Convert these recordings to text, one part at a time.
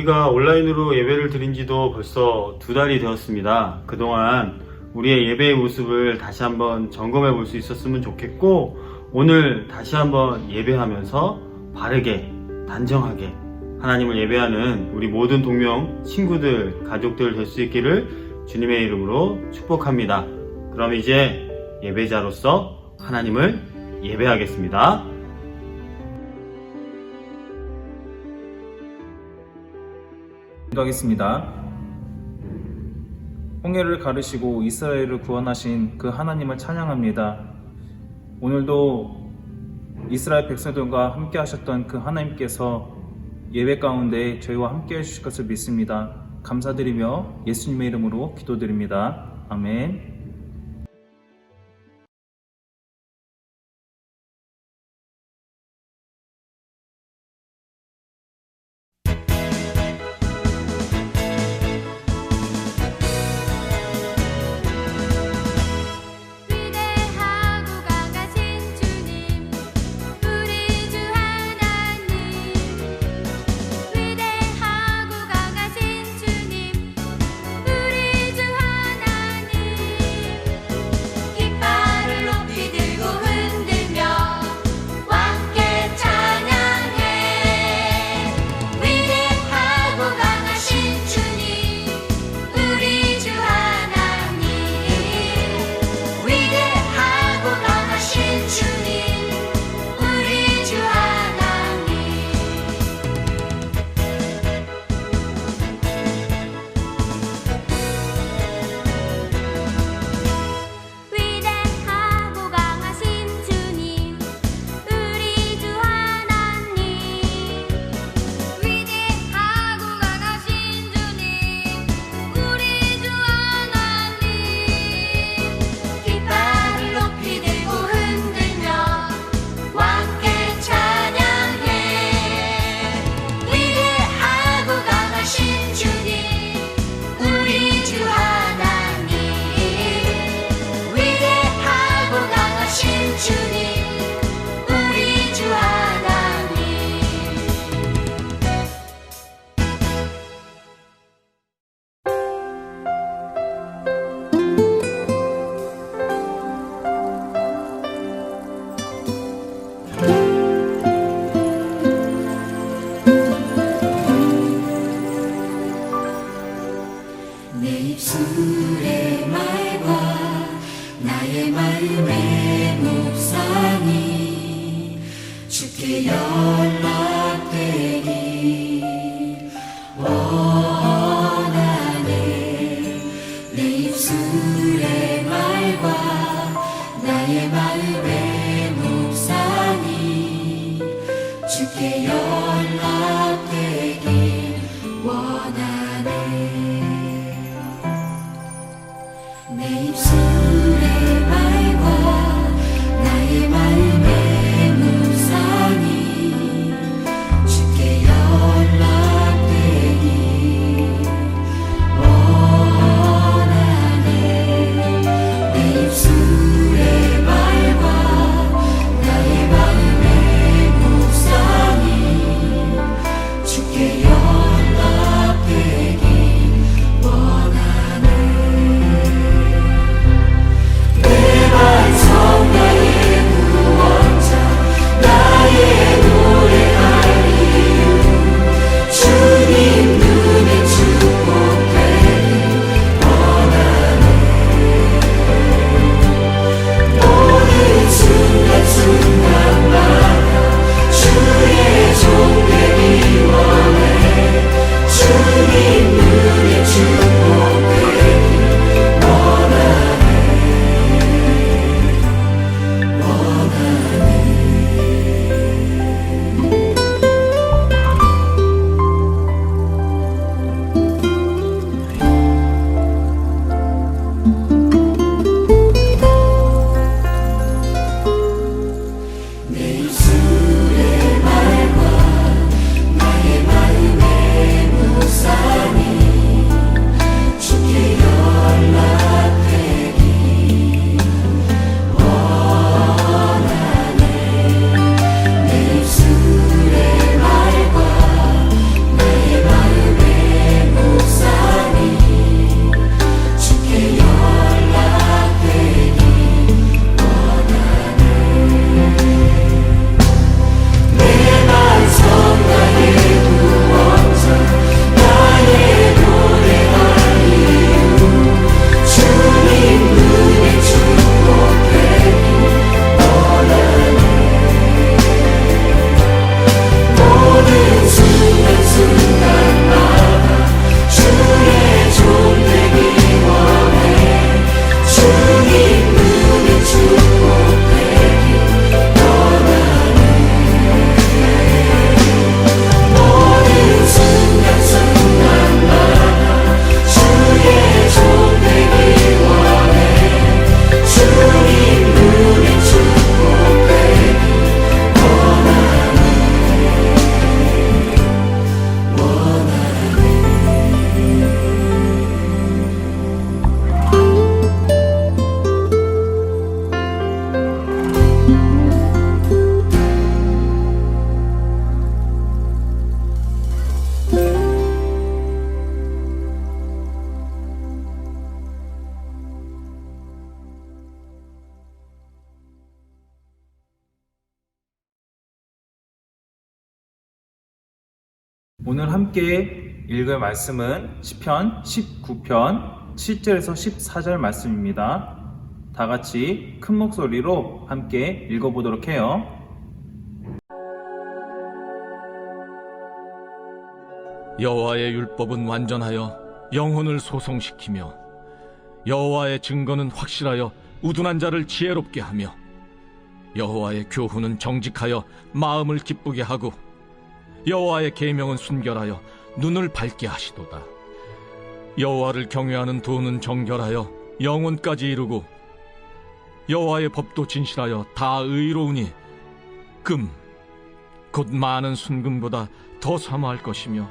우리가 온라인으로 예배를 드린 지도 벌써 두 달이 되었습니다. 그동안 우리의 예배의 모습을 다시 한번 점검해 볼 수 있었으면 좋겠고, 오늘 다시 한번 예배하면서 바르게, 단정하게 하나님을 예배하는 우리 모든 동명, 친구들, 가족들 될 수 있기를 주님의 이름으로 축복합니다. 그럼 이제 예배자로서 하나님을 예배하겠습니다. 하겠습니다. 홍해를 가르시고 이스라엘을 구원하신 그 하나님을 찬양합니다. 오늘도 이스라엘 백성들과 함께 하셨던 그 하나님께서 예배 가운데 저희와 함께 해주실 것을 믿습니다. 감사드리며 예수님의 이름으로 기도드립니다. 아멘. 오늘 함께 읽을 말씀은 시편 19편 7절에서 14절 말씀입니다. 다 같이 큰 목소리로 함께 읽어보도록 해요. 여호와의 율법은 완전하여 영혼을 소성시키며 여호와의 증거는 확실하여 우둔한 자를 지혜롭게 하며 여호와의 교훈은 정직하여 마음을 기쁘게 하고 여호와의 계명은 순결하여 눈을 밝게 하시도다 여호와를 경외하는 도는 정결하여 영혼까지 이루고 여호와의 법도 진실하여 다 의로우니 금 곧 많은 순금보다 더 사모할 것이며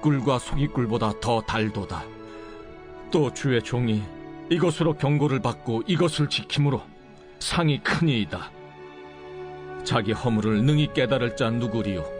꿀과 송이꿀보다 더 달도다. 또 주의 종이 이것으로 경고를 받고 이것을 지킴으로 상이 크니이다. 자기 허물을 능히 깨달을 자 누구리요?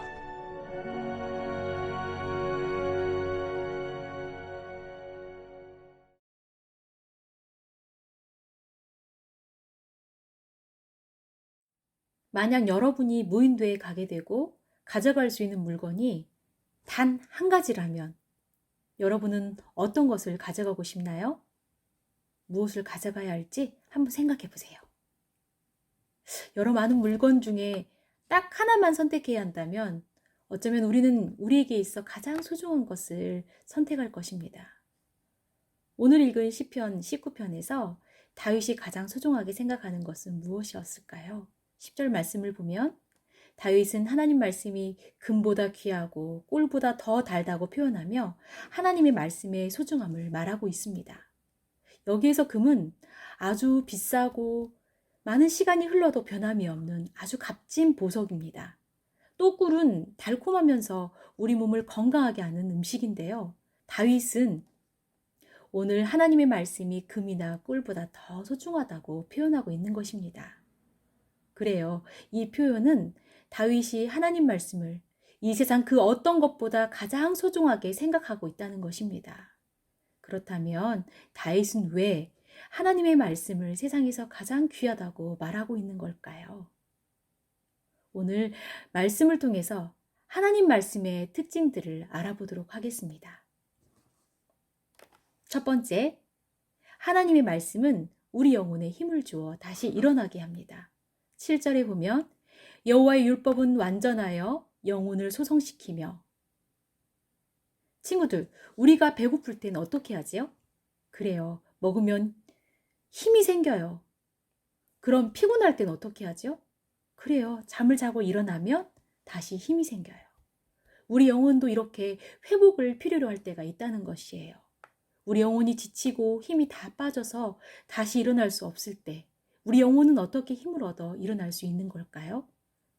만약 여러분이 무인도에 가게 되고 가져갈 수 있는 물건이 단 한 가지라면 여러분은 어떤 것을 가져가고 싶나요? 무엇을 가져가야 할지 한번 생각해 보세요. 여러 많은 물건 중에 딱 하나만 선택해야 한다면 어쩌면 우리는 우리에게 있어 가장 소중한 것을 선택할 것입니다. 오늘 읽은 시편 19편에서 다윗이 가장 소중하게 생각하는 것은 무엇이었을까요? 10절 말씀을 보면 다윗은 하나님 말씀이 금보다 귀하고 꿀보다 더 달다고 표현하며 하나님의 말씀의 소중함을 말하고 있습니다. 여기에서 금은 아주 비싸고 많은 시간이 흘러도 변함이 없는 아주 값진 보석입니다. 또 꿀은 달콤하면서 우리 몸을 건강하게 하는 음식인데요. 다윗은 오늘 하나님의 말씀이 금이나 꿀보다 더 소중하다고 표현하고 있는 것입니다. 그래요. 이 표현은 다윗이 하나님 말씀을 이 세상 그 어떤 것보다 가장 소중하게 생각하고 있다는 것입니다. 그렇다면 다윗은 왜 하나님의 말씀을 세상에서 가장 귀하다고 말하고 있는 걸까요? 오늘 말씀을 통해서 하나님 말씀의 특징들을 알아보도록 하겠습니다. 첫 번째, 하나님의 말씀은 우리 영혼에 힘을 주어 다시 일어나게 합니다. 7절에 보면 여호와의 율법은 완전하여 영혼을 소성시키며 친구들, 우리가 배고플 때는 어떻게 하지요? 그래요. 먹으면 힘이 생겨요. 그럼 피곤할 때는 어떻게 하죠? 그래요. 잠을 자고 일어나면 다시 힘이 생겨요. 우리 영혼도 이렇게 회복을 필요로 할 때가 있다는 것이에요. 우리 영혼이 지치고 힘이 다 빠져서 다시 일어날 수 없을 때 우리 영혼은 어떻게 힘을 얻어 일어날 수 있는 걸까요?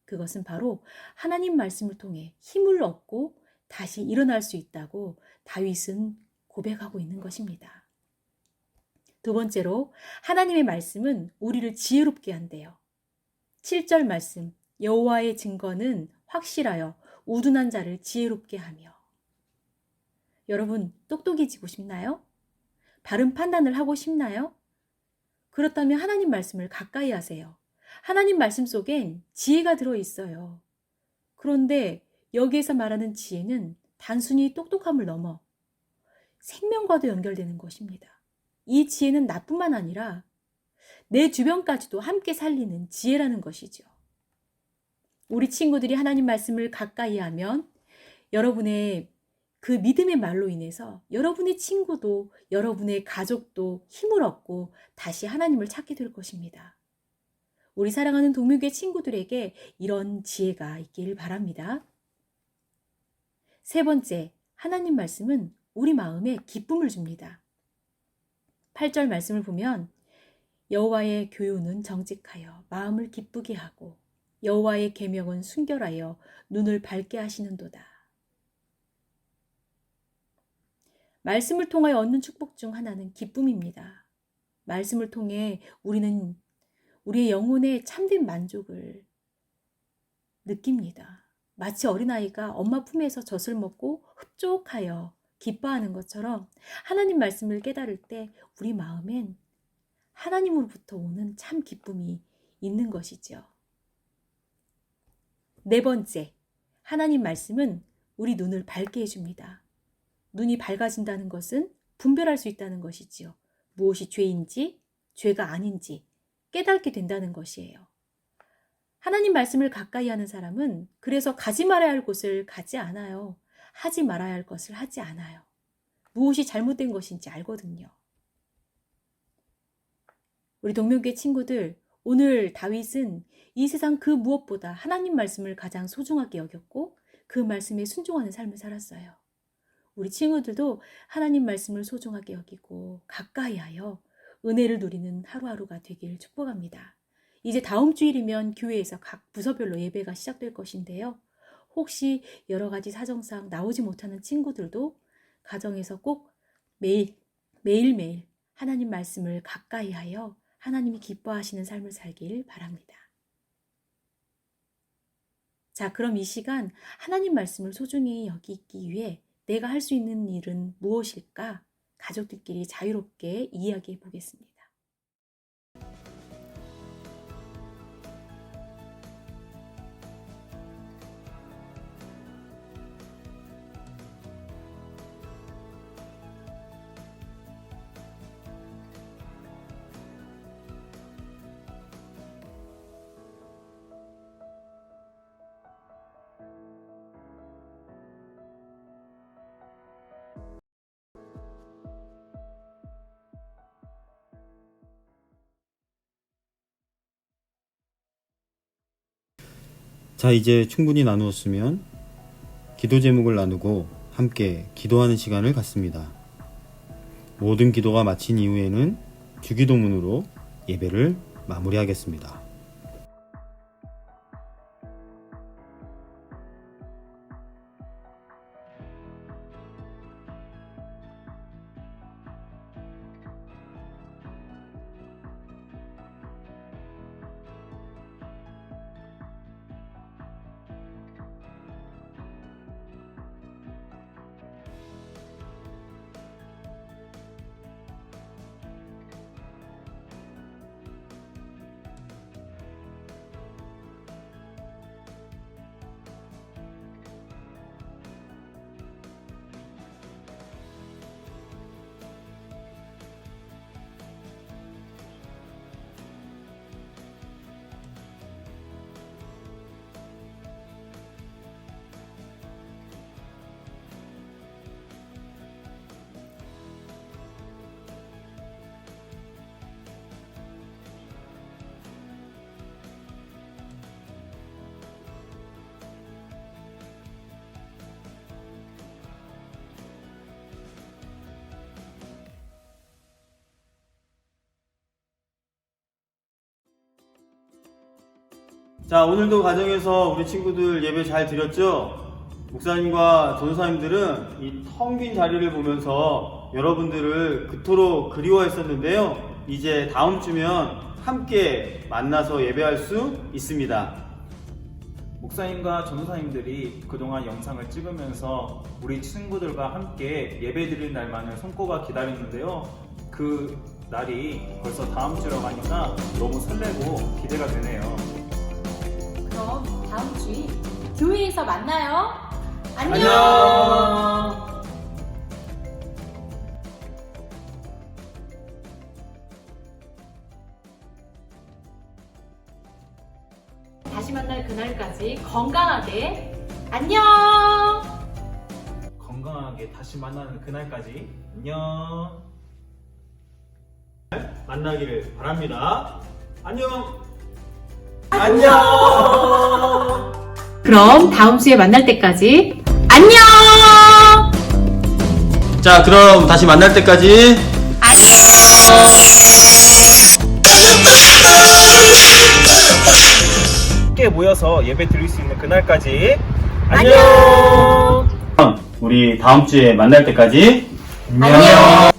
그것은 바로 하나님 말씀을 통해 힘을 얻고 다시 일어날 수 있다고 다윗은 고백하고 있는 것입니다. 두 번째로 하나님의 말씀은 우리를 지혜롭게 한대요. 7절 말씀 여호와의 증거는 확실하여 우둔한 자를 지혜롭게 하며 여러분 똑똑해지고 싶나요? 바른 판단을 하고 싶나요? 그렇다면 하나님 말씀을 가까이 하세요. 하나님 말씀 속엔 지혜가 들어 있어요. 그런데 여기에서 말하는 지혜는 단순히 똑똑함을 넘어 생명과도 연결되는 것입니다. 이 지혜는 나뿐만 아니라 내 주변까지도 함께 살리는 지혜라는 것이죠. 우리 친구들이 하나님 말씀을 가까이 하면 여러분의 그 믿음의 말로 인해서 여러분의 친구도 여러분의 가족도 힘을 얻고 다시 하나님을 찾게 될 것입니다. 우리 사랑하는 동묘계 친구들에게 이런 지혜가 있기를 바랍니다. 세 번째, 하나님 말씀은 우리 마음에 기쁨을 줍니다. 8절 말씀을 보면 여호와의 교훈은 정직하여 마음을 기쁘게 하고 여호와의 계명은 순결하여 눈을 밝게 하시는도다. 말씀을 통하여 얻는 축복 중 하나는 기쁨입니다. 말씀을 통해 우리는 우리의 영혼의 참된 만족을 느낍니다. 마치 어린아이가 엄마 품에서 젖을 먹고 흡족하여 기뻐하는 것처럼 하나님 말씀을 깨달을 때 우리 마음엔 하나님으로부터 오는 참 기쁨이 있는 것이죠. 네 번째, 하나님 말씀은 우리 눈을 밝게 해줍니다. 눈이 밝아진다는 것은 분별할 수 있다는 것이지요. 무엇이 죄인지, 죄가 아닌지 깨닫게 된다는 것이에요. 하나님 말씀을 가까이 하는 사람은 그래서 가지 말아야 할 곳을 가지 않아요. 하지 말아야 할 것을 하지 않아요. 무엇이 잘못된 것인지 알거든요. 우리 동명교회 친구들, 오늘 다윗은 이 세상 그 무엇보다 하나님 말씀을 가장 소중하게 여겼고 그 말씀에 순종하는 삶을 살았어요. 우리 친구들도 하나님 말씀을 소중하게 여기고 가까이 하여 은혜를 누리는 하루하루가 되길 축복합니다. 이제 다음 주일이면 교회에서 각 부서별로 예배가 시작될 것인데요. 혹시 여러 가지 사정상 나오지 못하는 친구들도 가정에서 꼭 매일, 매일매일 하나님 말씀을 가까이 하여 하나님이 기뻐하시는 삶을 살길 바랍니다. 자, 그럼 이 시간 하나님 말씀을 소중히 여기기 위해 내가 할 수 있는 일은 무엇일까? 가족들끼리 자유롭게 이야기해 보겠습니다. 자, 이제 충분히 나누었으면 기도 제목을 나누고 함께 기도하는 시간을 갖습니다. 모든 기도가 마친 이후에는 주기도문으로 예배를 마무리하겠습니다. 자, 오늘도 가정에서 우리 친구들 예배 잘 드렸죠? 목사님과 전도사님들은 이 텅 빈 자리를 보면서 여러분들을 그토록 그리워했었는데요. 이제 다음 주면 함께 만나서 예배할 수 있습니다. 목사님과 전도사님들이 그동안 영상을 찍으면서 우리 친구들과 함께 예배 드릴 날만을 손꼽아 기다렸는데요. 그 날이 벌써 다음 주라고 하니까 너무 설레고 기대가 되네요. 그럼 다음 주일 교회에서 만나요. 안녕! 다시 만날 그날까지 건강하게 안녕. 건강하게 다시 만나는 그날까지 안녕! 만나기를 바랍니다. 안녕! 그럼 다음 주에 만날 때까지 안녕. 자, 그럼 다시 만날 때까지 함께 모여서 예배 드릴 수 있는 그날까지 안녕! 우리 다음 주에 만날 때까지 안녕.